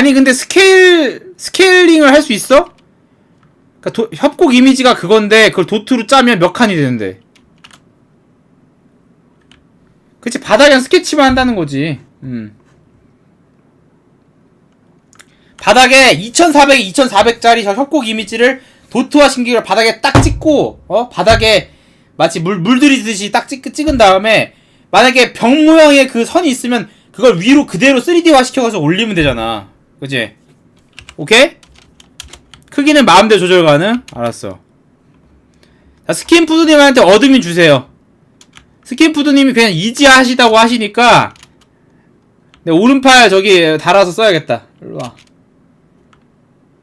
아니 근데 스케일 스케일링을 할 수 있어? 그러니까 도- 협곡 이미지가 그건데 그걸 도트로 짜면 몇 칸이 되는데. 그치 바닥에 스케치만 한다는 거지. 음. 바닥에 2400, 2400짜리 저 협곡 이미지를 도트화 신기를 바닥에 딱 찍고 어 바닥에 마치 물 물들이듯이 딱 찍, 찍은 다음에 만약에 병 모양의 그 선이 있으면 그걸 위로 그대로 3D화 시켜서 올리면 되잖아. 그지? 오케이? 크기는 마음대로 조절 가능? 알았어. 자, 스킨푸드님한테 어드민 주세요. 스킨푸드님이 그냥 이지 하시다고 하시니까 내 오른팔 저기 달아서 써야겠다. 일로 와.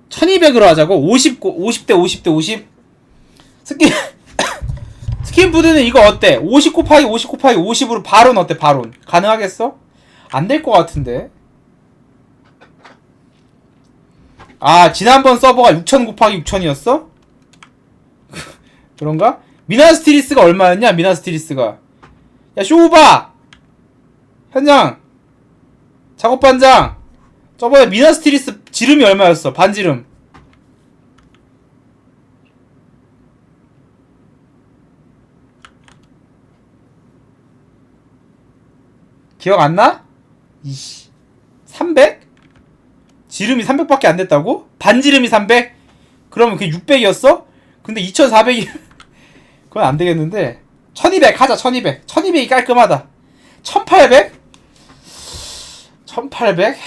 1200으로 하자고? 50, 50대 50대 50? 스킨, 스킨푸드는 이거 어때? 50 곱하기 50 곱하기 50으로 바론 어때? 바론. 가능하겠어? 안 될 것 같은데? 아, 지난번 서버가 6000 곱하기 6000이었어? 그런가? 미나스티리스가 얼마였냐? 미나스티리스가. 야, 쇼우바! 현장! 작업반장! 저번에 미나스티리스 지름이 얼마였어? 반지름. 기억 안 나? 이씨. 300? 지름이 300밖에 안 됐다고? 반지름이 300? 그러면 그게 600이었어? 근데 2400이 그건 안 되겠는데 1200 하자 1200 1200이 깔끔하다 1800? 1800?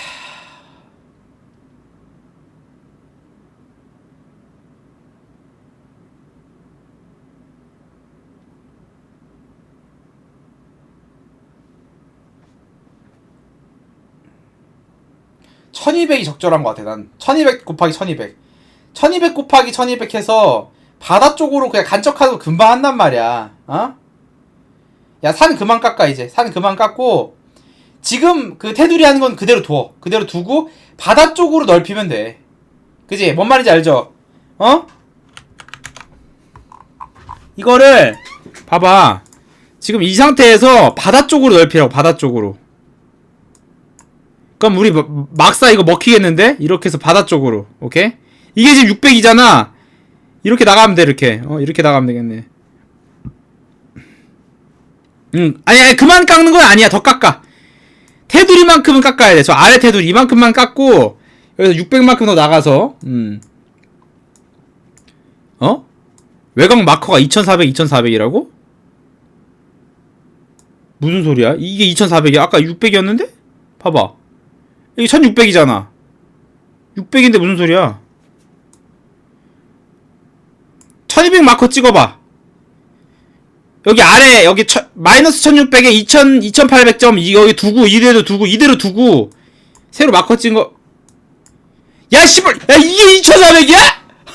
(1200이) 적절한 것 같아 난 1200 곱하기 1200 1200 곱하기 1200 해서 바다 쪽으로 그냥 간척하도 금방 한단 말이야. 어? 야, 산 그만 깎아, 이제. 산 그만 깎고, 지금 그 테두리 하는 건 그대로 둬. 그대로 두고, 바다 쪽으로 넓히면 돼. 그지? 뭔 말인지 알죠? 어? 이거를, 봐봐. 지금 이 상태에서 바다 쪽으로 넓히라고, 바다 쪽으로. 그럼 우리 마- 막사 이거 먹히겠는데? 이렇게 해서 바다 쪽으로. 오케이? 이게 지금 600이잖아. 이렇게 나가면 돼, 이렇게. 어, 이렇게 나가면 되겠네. 응. 아니, 아니, 그만 깎는 건 아니야. 더 깎아. 테두리만큼은 깎아야 돼. 저 아래 테두리 이만큼만 깎고, 여기서 600만큼 더 나가서, 음. 어? 외곽 마커가 2400, 2400이라고? 무슨 소리야? 이게 2400이야? 아까 600이었는데? 봐봐. 이게 1600이잖아. 600인데 무슨 소리야? 1200 마커 찍어봐. 여기 아래 여기 천- 마이너스 1600에 2000 2800점 이 여기 두고 이대로 두고 이대로 두고 새로 마커 찍은 거. 야 씨발 야 이게 2400이야?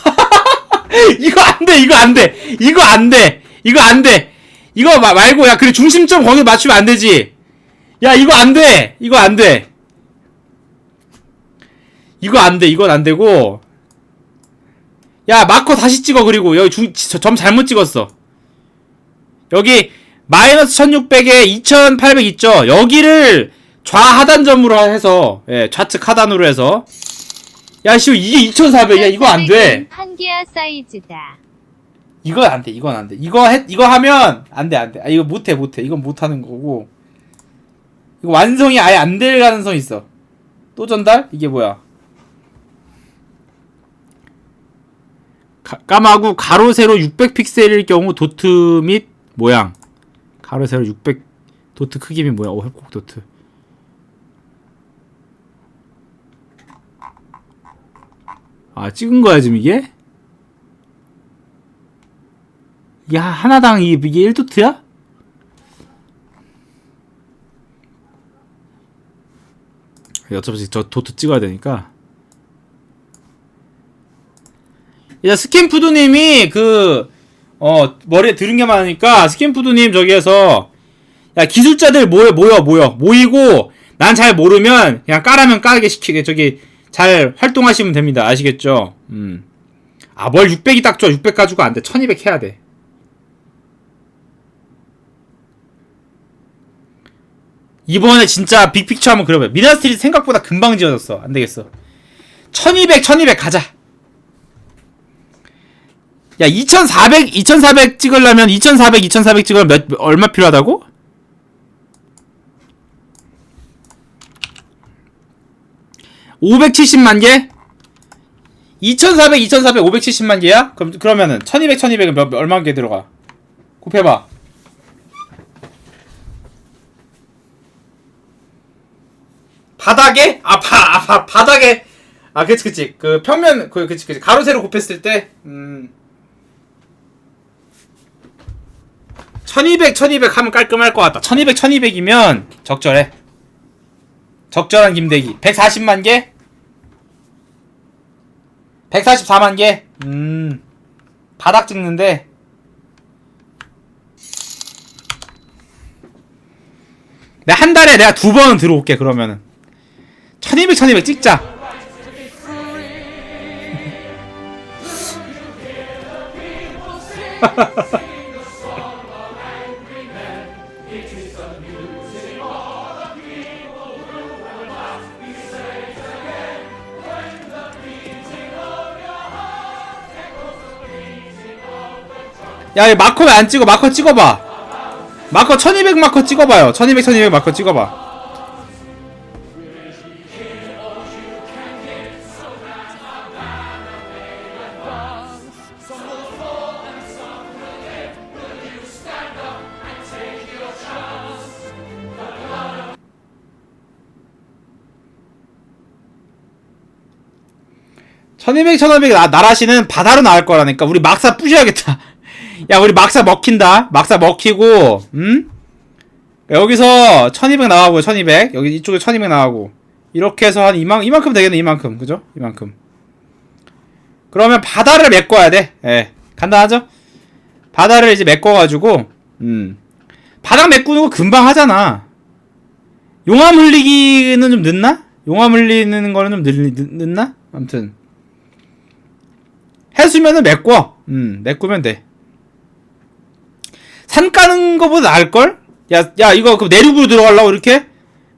이거 안 돼. 이거 안 돼. 이거 안 돼. 이거 안 돼. 이거 마, 말고 야 그래 중심점 거기 맞추면 안 되지. 야 이거 안 돼. 이거 안 돼. 이거 안 돼. 이건 안 되고. 야 마커 다시 찍어 그리고. 여기 중, 저- 점 잘못 찍었어. 여기 마이너스 1600에 2800 있죠? 여기를 좌하단점으로 해서 예, 좌측 하단으로 해서. 야 씨 이게 2400이야 이거 안돼. 한계야 사이즈다. 이거 안돼 이건 안 돼. 이거 해 이거 하면 안 돼 안 돼. 아 이거 못 해 못 해. 이건 못 하는 거고. 이거 완성이 아예 안 될 가능성이 있어. 또 전달? 이게 뭐야 까마구 가로 세로 600 픽셀일 경우 도트 및 모양 가로 세로 600 도트 크기 및 모양 오 협곡 도트 아 찍은 거야 지금 이게? 야 하나당 이, 이게 1도트야? 어차피 저 도트 찍어야 되니까 일단 스킨푸드님이 그, 어, 머리에 들은 게 많으니까, 스킨푸드님 저기에서, 야, 기술자들 모여, 모여, 모여. 모이고, 난 잘 모르면, 그냥 까라면 까게 시키게, 저기, 잘 활동하시면 됩니다. 아시겠죠? 음. 아, 뭘 600이 딱 좋아. 600 가지고 안 돼. 1200 해야 돼. 이번에 진짜 빅픽처 한번 그려봐요. 미나스트리 생각보다 금방 지어졌어. 안 되겠어. 1200 1200 가자 야 2400 2400 찍으려면 2400 2400 찍으려면 몇 얼마 필요하다고? (570만 개) 2400 2400 570만 개야? 그럼 그러면은 1200 1200은 몇, 몇- 얼마 개 들어가? 곱해봐 바닥에? 아, 바, 아, 바, 바닥에. 아, 그치, 그치. 그 평면, 그, 그치, 그치. 가로, 세로 곱했을 때, 음. 1200, 1200 하면 깔끔할 것 같다. 1200, 1200이면 적절해. 적절한 김대기. 140만 개? 144만 개? 음. 바닥 찍는데. 내가 한 달에 내가 두 번은 들어올게, 그러면은. 1200, 1200 찍자. 야, 이 마커 왜 안 찍어? 마커 찍어봐. 마커 1200 마커 찍어봐요. 1200, 1200 마커 찍어봐. 천이백 천오백 나 나라시는 바다로 나갈 거라니까 우리 막사 부셔야겠다. 야 우리 막사 먹힌다. 막사 먹히고 음 여기서 천이백 나가고 천이백 여기 이쪽에 천이백 나가고 이렇게 해서 한 이만 이만큼 되겠네 이만큼 그죠? 이만큼. 그러면 바다를 메꿔야 돼. 예 간단하죠? 바다를 이제 메꿔가지고 음 바닥 메꾸는 거 금방 하잖아. 용암 흘리기는 좀 늦나? 용암 흘리는 거는 좀 늦, 늦, 늦나? 아무튼 해수면은 메꿔. 음, 메꾸면 돼. 산 까는 거보다 나을걸? 야, 야, 이거 그 내륙으로 들어가려고 이렇게?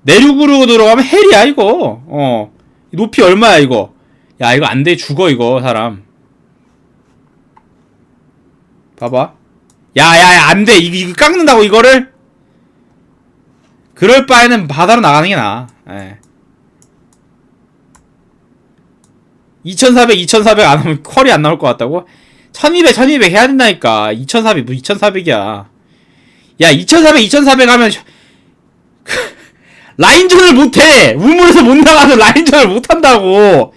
내륙으로 들어가면 헬이야, 이거. 어. 높이 얼마야, 이거? 야, 이거 안 돼. 죽어, 이거, 사람. 봐봐. 야, 야, 야, 안 돼. 이거, 이거 깎는다고, 이거를? 그럴 바에는 바다로 나가는 게 나아. 예. 2400, 2400 안 하면 퀄이 안 나올 것 같다고? 1200, 1200 해야 된다니까. 2400, 뭐 2400이야. 야, 2400, 2400 하면, 라인전을 못해! 우물에서 못 나가서 라인전을 못한다고!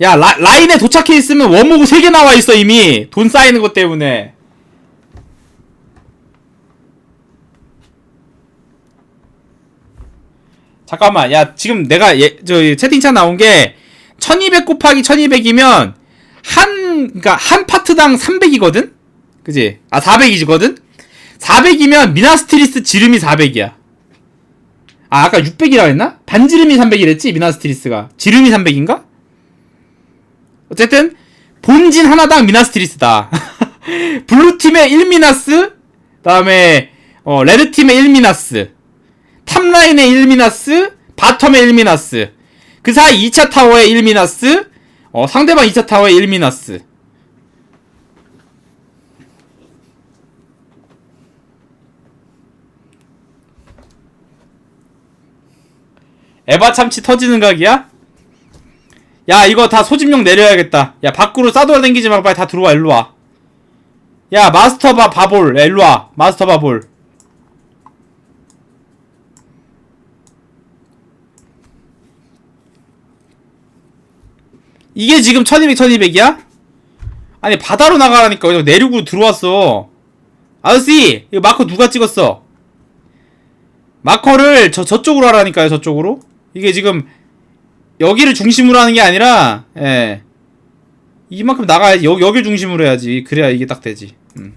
야, 라, 라인에 도착해 있으면 원모구 3개 나와 있어, 이미. 돈 쌓이는 것 때문에. 잠깐만, 야, 지금 내가 예, 저 채팅창 나온 게 1200 곱하기 1200이면 한, 그니까 한 파트당 300이거든? 그지? 아, 400이거든? 400이면 미나스트리스 지름이 400이야. 아, 아까 600이라고 했나? 반지름이 300이랬지? 미나스트리스가. 지름이 300인가? 어쨌든, 본진 하나당 미나스트리스다. 블루팀의 1미나스, 다음에, 어, 레드팀의 1미나스. 탑라인의 1미나스, 바텀의 1미나스. 그 사이 2차 타워의 1미나스, 어, 상대방 2차 타워의 1미나스. 에바 참치 터지는 각이야? 야, 이거 다 소집용 내려야겠다. 야, 밖으로 싸돌아 댕기지 말고 빨리 다 들어와, 일로 와. 야, 마스터 바, 바볼. 야, 일로 와. 마스터 바볼. 이게 지금 1200, 1200이야? 아니, 바다로 나가라니까. 왜 내륙으로 들어왔어. 아저씨! 이거 마커 누가 찍었어? 마커를 저, 저쪽으로 하라니까요, 저쪽으로. 이게 지금, 여기를 중심으로 하는 게 아니라, 예. 이만큼 나가야지. 여, 여길 중심으로 해야지. 그래야 이게 딱 되지. 음.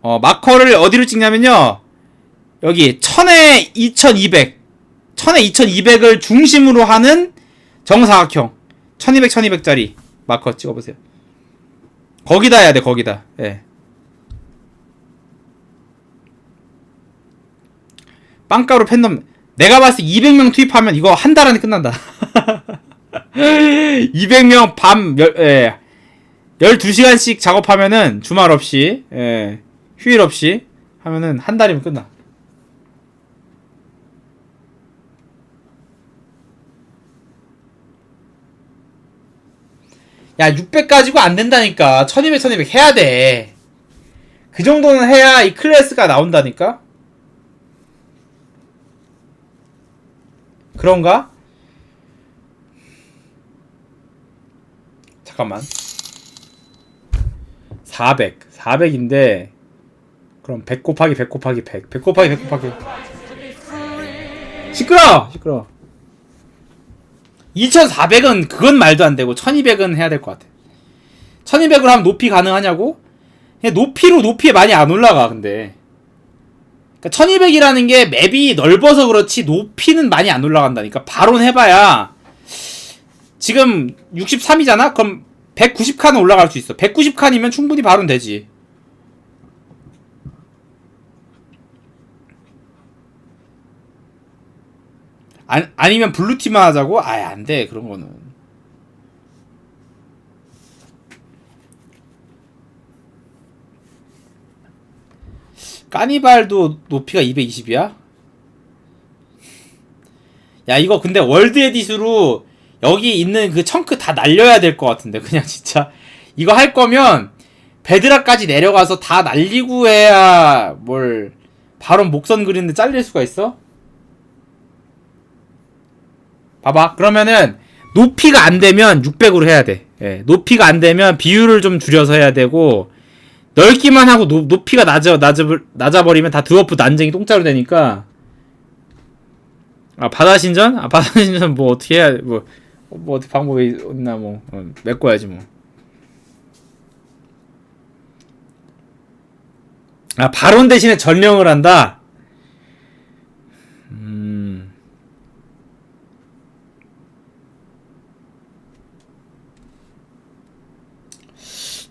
어, 마커를 어디로 찍냐면요. 여기, 1000에 2200. 1000에 2200을 중심으로 하는 정사각형 1200, 1200짜리 마커 찍어보세요 거기다 해야 돼 거기다 예. 빵가루 팬덤 내가 봤을 때 200명 투입하면 이거 한 달 안에 끝난다 200명 밤 예. 12시간씩 작업하면은 주말 없이 예. 휴일 없이 하면은 한 달이면 끝나 야, 600 가지고 안 된다니까. 1200, 1200 해야 돼. 그 정도는 해야 이 클래스가 나온다니까? 그런가? 잠깐만. 400. 400인데, 그럼 100 곱하기 100 곱하기 100. 100 곱하기 100 곱하기. 시끄러! 시끄러. 2400은 그건 말도 안 되고 1200은 해야 될 것 같아. 1200으로 하면 높이 가능하냐고? 높이로 높이에 많이 안 올라가 근데. 그러니까 1200이라는 게 맵이 넓어서 그렇지 높이는 많이 안 올라간다니까. 바론 해봐야 지금 63이잖아? 그럼 190칸은 올라갈 수 있어. 190칸이면 충분히 바론 되지. 아, 아니면 블루팀만 하자고? 아예 안 돼, 그런 거는. 까니발도 높이가 220이야? 야, 이거 근데 월드 에디스로 여기 있는 그 청크 다 날려야 될 것 같은데, 그냥 진짜. 이거 할 거면, 베드라까지 내려가서 다 날리고 해야 뭘, 바로 목선 그리는데 잘릴 수가 있어? 봐봐. 그러면은 높이가 안 되면 600으로 해야 돼. 예, 높이가 안 되면 비율을 좀 줄여서 해야 되고 넓기만 하고 노, 높이가 낮아 낮아 낮아 버리면 다 드워프 난쟁이 똥자루 되니까 아 바다 신전? 아 바다 신전 뭐 어떻게 해야 뭐, 뭐 어떻게 방법이 있나 뭐 어, 메꿔야지 뭐. 아 바론 대신에 전령을 한다. 음.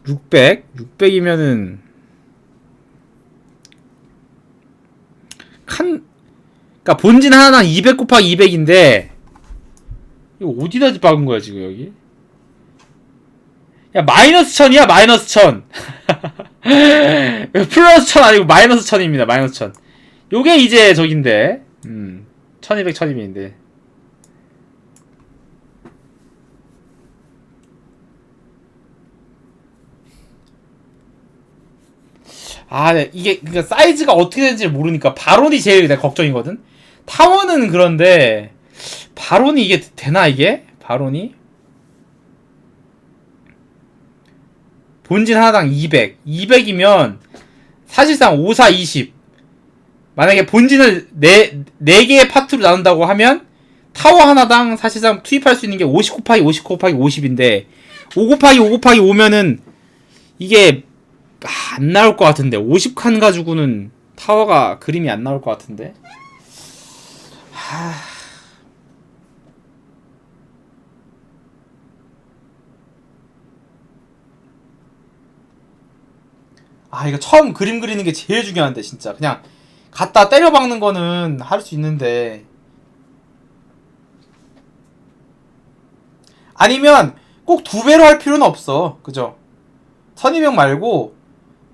600? 600이면은 칸 그니까 본진 하나당 200 곱하기 200인데 이거 어디다 박은 거야 지금 여기? 야 마이너스 1000이야 마이너스 1000 플러스 1000 아니고 마이너스 1000입니다 마이너스 1000 요게 이제 저긴데 음 1200 1200인데 아, 네. 이게 그러니까 사이즈가 어떻게 되는지 모르니까 바론이 제일 내 걱정이거든. 타워는 그런데 바론이 이게 되나 이게? 바론이? 본진 하나당 200. 200이면 사실상 5, 4, 20. 만약에 본진을 4, 4개의 파트로 나눈다고 하면 타워 하나당 사실상 투입할 수 있는 게 50 곱하기 50 곱하기 50인데 5 곱하기 5 곱하기 5면은 이게 아, 안 나올 것 같은데. 50칸 가지고는 타워가 그림이 안 나올 것 같은데. 하... 아 이거 처음 그림 그리는 게 제일 중요한데 진짜. 그냥 갖다 때려 박는 거는 할 수 있는데. 아니면 꼭 두 배로 할 필요는 없어. 그죠? 선임형 말고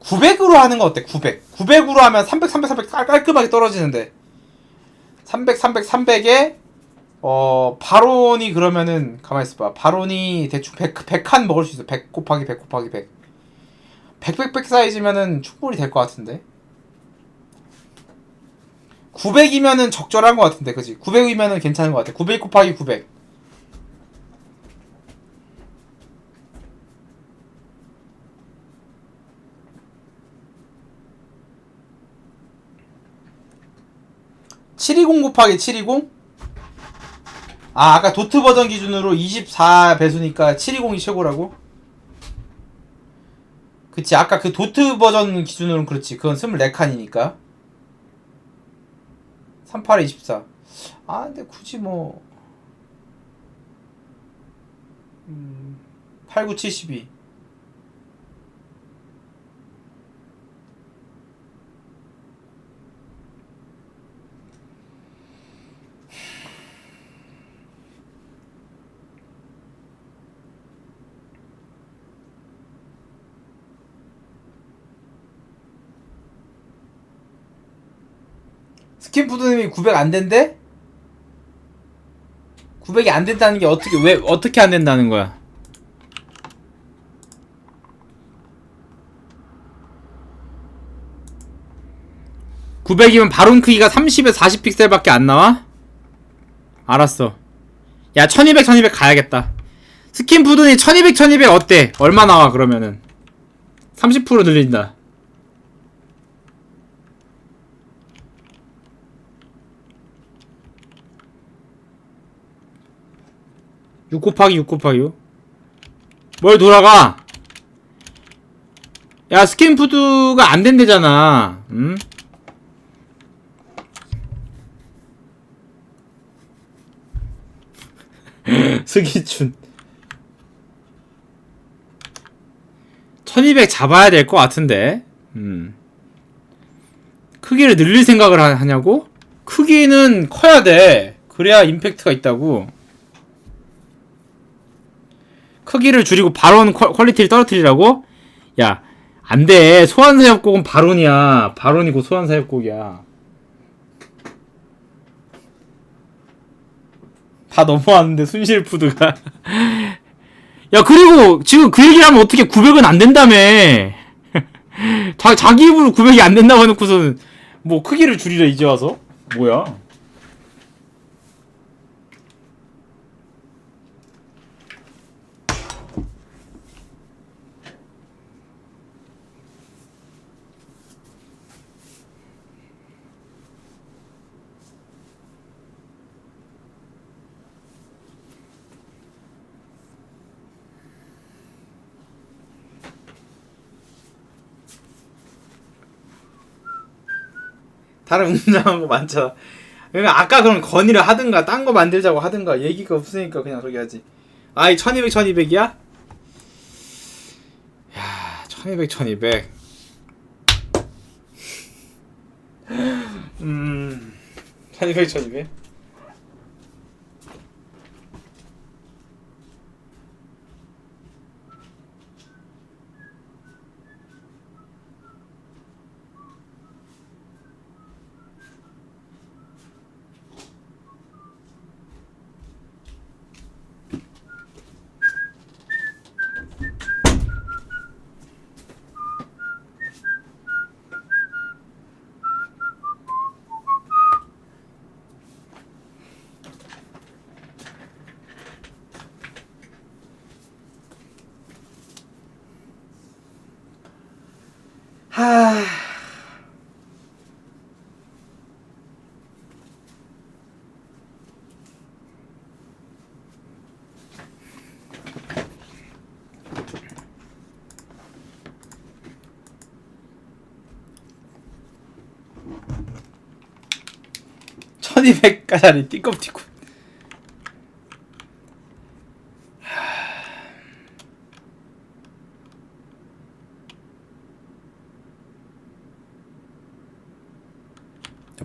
900으로 하는 거 어때? 900. 900으로 하면 300, 300, 300 깔- 깔끔하게 떨어지는데. 300, 300, 300에 어 바론이 그러면은 가만히 있어 봐. 바론이 대충 100, 100칸 먹을 수 있어. 100 곱하기 100 곱하기 100. 100, 100, 100 사이즈면은 충분히 될 것 같은데. 900이면은 적절한 것 같은데, 그지? 900이면은 괜찮은 것 같아. 900 곱하기 900. (720) 곱하기 (720) 아 아까 도트 버전 기준으로 24배수니까 720이 최고라고? 그치 아까 그 도트 버전 기준으로는 그렇지 그건 24칸이니까 38에 24. 아, 근데 굳이 뭐. 음, 8, 스킨푸드님이 900 안 된대? 900이 안 된다는 게 어떻게 왜 어떻게 안 된다는 거야? (900이면) 바론 크기가 30에 40픽셀밖에 안 나와? 알았어 야 1200 1200 가야겠다 스킨푸드니 1200 1200 어때? 얼마 나와 그러면은 30% 늘린다 6 곱하기 6 곱하기 6. 뭘 돌아가? 야, 스킨푸드가 안 된대잖아. 응? 스기춘. 1200 잡아야 될 것 같은데. 음. 크기를 늘릴 생각을 하- 하냐고? 크기는 커야 돼. 그래야 임팩트가 있다고. 크기를 줄이고 퀄- 퀄리티를 떨어뜨리라고? 야, 안 돼. 소환사협곡은 바론이야. 바론이고 소환사협곡이야. 다 넘어왔는데, 순실푸드가. 야, 그리고 지금 그 얘기하면 어떻게 900은 안 된다며. 자, 자기 입으로 900이 안 된다고 해놓고서는 뭐 크기를 줄이려 이제 와서? 뭐야? 다른 웅장한 거 많잖아. 그러니까 아까 그럼 건의를 하든가 딴 거 만들자고 하든가 얘기가 없으니까 그냥 저기 하지. 아이 1200 1200이야? 야, 1200 1200. 음. 1200 1200. 하. 천이백가짜리 띠껍티고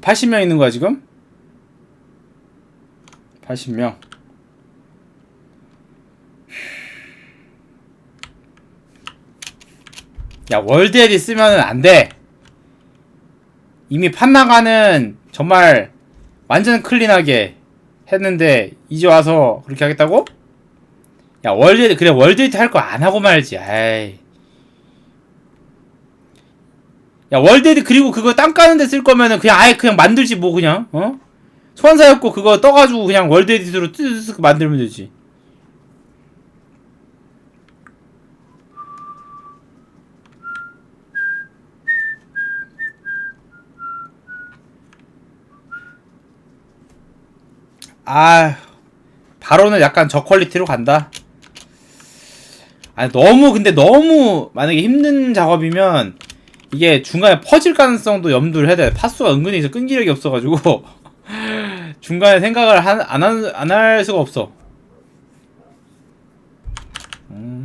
80명 있는 거야 지금? 80명 야 월드에디 쓰면은 안돼 이미 판나가는 정말 완전 클린하게 했는데 이제 와서 그렇게 하겠다고? 야 월드에디 그래 월드에디 할거 안 하고 말지 아이 야 월드에디 그리고 그거 땅 까는데 쓸 거면은 그냥 아예 그냥 만들지 뭐 그냥 어? 소환사였고 그거 떠가지고 그냥 월드에디트로 뜨뜨뜨 만들면 되지 아 바로는 약간 저퀄리티로 간다 아니 너무 근데 너무 만약에 힘든 작업이면 이게 중간에 퍼질 가능성도 염두를 해야 돼. 파수가 은근히 이제 끈기력이 없어가지고 중간에 생각을 안할 안할 수가 없어. 음.